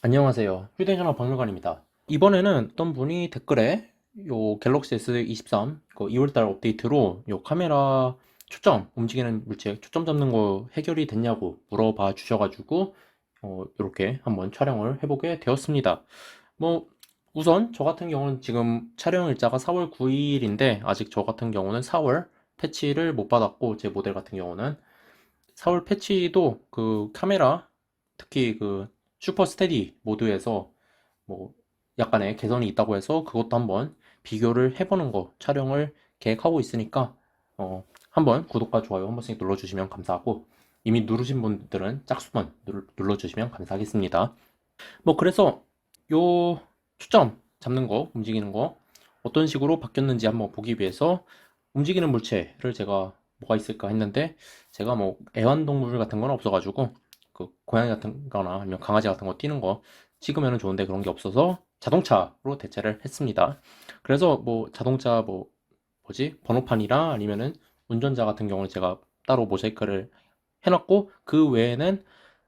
안녕하세요. 휴대전화 박물관입니다. 이번에는 어떤 분이 댓글에 요 갤럭시 S23 그 2월달 업데이트로 요 카메라 초점 움직이는 물체 초점 잡는 거 해결이 됐냐고 물어봐 주셔가지고 어, 이렇게 한번 촬영을 해보게 되었습니다. 뭐 우선 저 같은 경우는 지금 촬영 일자가 4월 9일인데 아직 저 같은 경우는 4월 패치를 못 받았고 제 모델 같은 경우는 4월 패치도 그 카메라 특히 그 슈퍼 스테디 모드에서 뭐 약간의 개선이 있다고 해서 그것도 한번 비교를 해보는 거 촬영을 계획하고 있으니까 어 한번 구독과 좋아요 한 번씩 눌러주시면 감사하고 이미 누르신 분들은 짝수번 눌- 눌러주시면 감사하겠습니다. 뭐 그래서 요 초점 잡는 거 움직이는 거 어떤 식으로 바뀌었는지 한번 보기 위해서 움직이는 물체를 제가 뭐가 있을까 했는데 제가 뭐 애완동물 같은 건 없어가지고 그 고양이 같은 거나 아니면 강아지 같은 거 뛰는 거 찍으면 좋은데 그런 게 없어서 자동차로 대체를 했습니다. 그래서 뭐 자동차 뭐 뭐지 번호판이랑 아니면은 운전자 같은 경우는 제가 따로 모자이크를 해놨고 그 외에는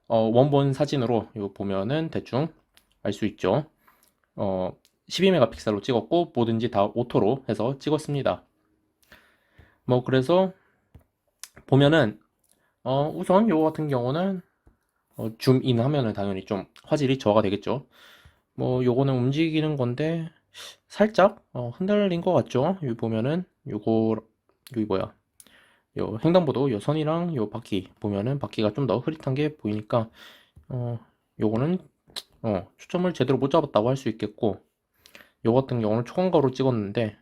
어, 원본 사진으로 이거 보면은 대충 알 수 있죠. 어, 12메가픽셀로 찍었고 뭐든지 다 오토로 해서 찍었습니다. 뭐 그래서 보면은 어, 우선 요거 같은 경우는 어, 줌인 하면은 당연히 좀 화질이 저하가 되겠죠. 뭐 요거는 움직이는 건데 살짝 어, 흔들린 것 같죠? 여기 보면은 요거 여기 뭐야? 요 횡단보도 요 선이랑 요 바퀴 보면은 바퀴가 좀 더 흐릿한 게 보이니까 어 요거는 어 초점을 제대로 못 잡았다고 할 수 있겠고 요 같은 경우는 초광가로 찍었는데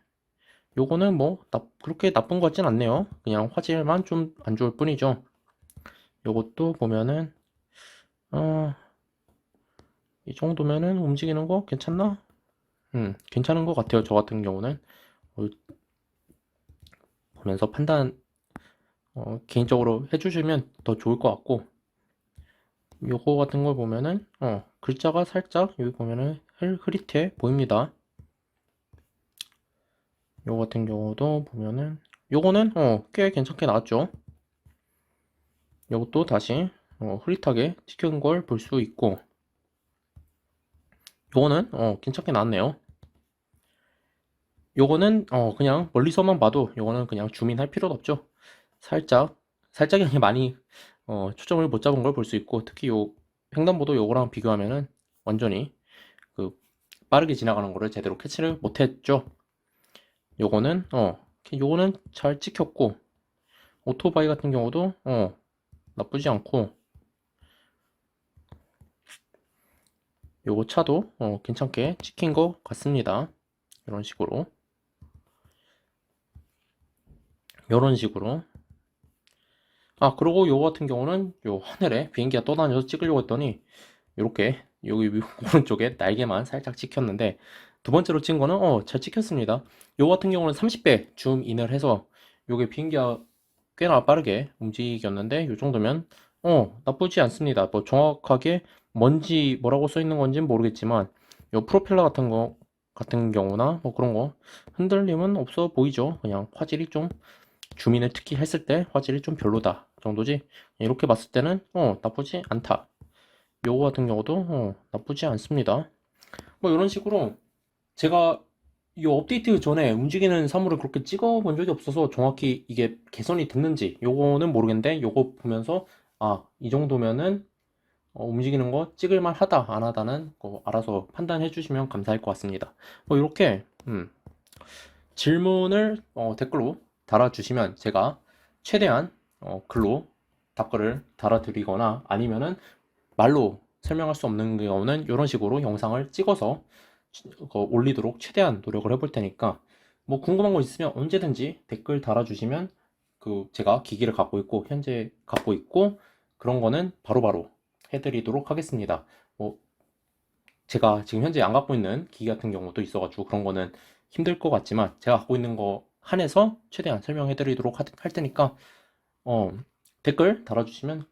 요거는 뭐 나, 그렇게 나쁜 것 같진 않네요. 그냥 화질만 좀 안 좋을 뿐이죠. 요것도 보면은 어, 이 정도면은 움직이는 거 괜찮나? 음, 괜찮은 것 같아요. 저 같은 경우는 어, 보면서 판단 어, 개인적으로 해주시면 더 좋을 것 같고 요거 같은 걸 보면은 어, 글자가 살짝 여기 보면은 흐- 흐릿해 보입니다. 요거 같은 경우도 보면은 요거는 어, 꽤 괜찮게 나왔죠. 요것도 다시 어, 흐릿하게 찍힌 걸볼 수 있고 요거는 어, 괜찮게 나왔네요. 요거는 어, 그냥 멀리서만 봐도 요거는 그냥 줌인 할 필요도 없죠. 살짝 살짝이 아니라 많이 어, 초점을 못 잡은 걸 볼 수 있고 특히 요 횡단보도 요거랑 비교하면은 완전히 그 빠르게 지나가는 거를 제대로 캐치를 못했죠. 요거는 어 요거는 잘 찍혔고 오토바이 같은 경우도 어 나쁘지 않고 요거 차도 어, 괜찮게 찍힌 것 같습니다. 이런 식으로 이런 식으로 아 그리고 요거 같은 경우는 요 하늘에 비행기가 떠다녀서 찍으려고 했더니 이렇게 여기 위- 오른쪽에 날개만 살짝 찍혔는데 두 번째로 찍은 거는 어 잘 찍혔습니다. 요거 같은 경우는 30배 줌 인을 해서 요게 비행기가 꽤나 빠르게 움직였는데 요 정도면 어 나쁘지 않습니다. 뭐 정확하게 뭔지 뭐라고 써 있는 건지는 모르겠지만 요 프로펠러 같은 거 같은 경우나 뭐 그런 거 흔들림은 없어 보이죠. 그냥 화질이 좀 줌인을 특히 했을 때 화질이 좀 별로다 정도지. 이렇게 봤을 때는 어 나쁘지 않다. 요거 같은 경우도 어 나쁘지 않습니다. 뭐 이런 식으로 제가 이 업데이트 전에 움직이는 사물을 그렇게 찍어 본 적이 없어서 정확히 이게 개선이 됐는지 요거는 모르겠는데 요거 보면서 아 이 정도면은 어, 움직이는 거 찍을만 하다 안 하다는 거 알아서 판단해 주시면 감사할 것 같습니다. 뭐 이렇게 음, 질문을 어, 댓글로 달아주시면 제가 최대한 어, 글로 답글을 달아드리거나 아니면은 말로 설명할 수 없는 경우는 이런 식으로 영상을 찍어서 어, 올리도록 최대한 노력을 해볼 테니까 뭐 궁금한 거 있으면 언제든지 댓글 달아주시면 그 제가 기기를 갖고 있고 현재 갖고 있고 그런 거는 바로바로 해드리도록 하겠습니다. 뭐 제가 지금 현재 안 갖고 있는 기기 같은 경우도 있어가지고 그런 거는 힘들 것 같지만 제가 갖고 있는 거 한해서 최대한 설명해드리도록 하- 할 테니까 어, 댓글 달아주시면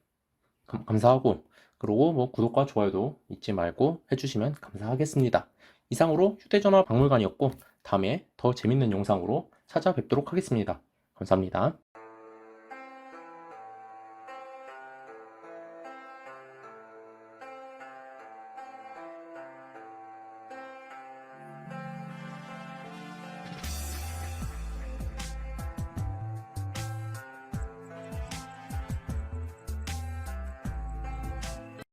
감, 감사하고 그리고 뭐 구독과 좋아요도 잊지 말고 해주시면 감사하겠습니다. 이상으로 휴대전화 박물관이었고 다음에 더 재밌는 영상으로 찾아뵙도록 하겠습니다. 감사합니다.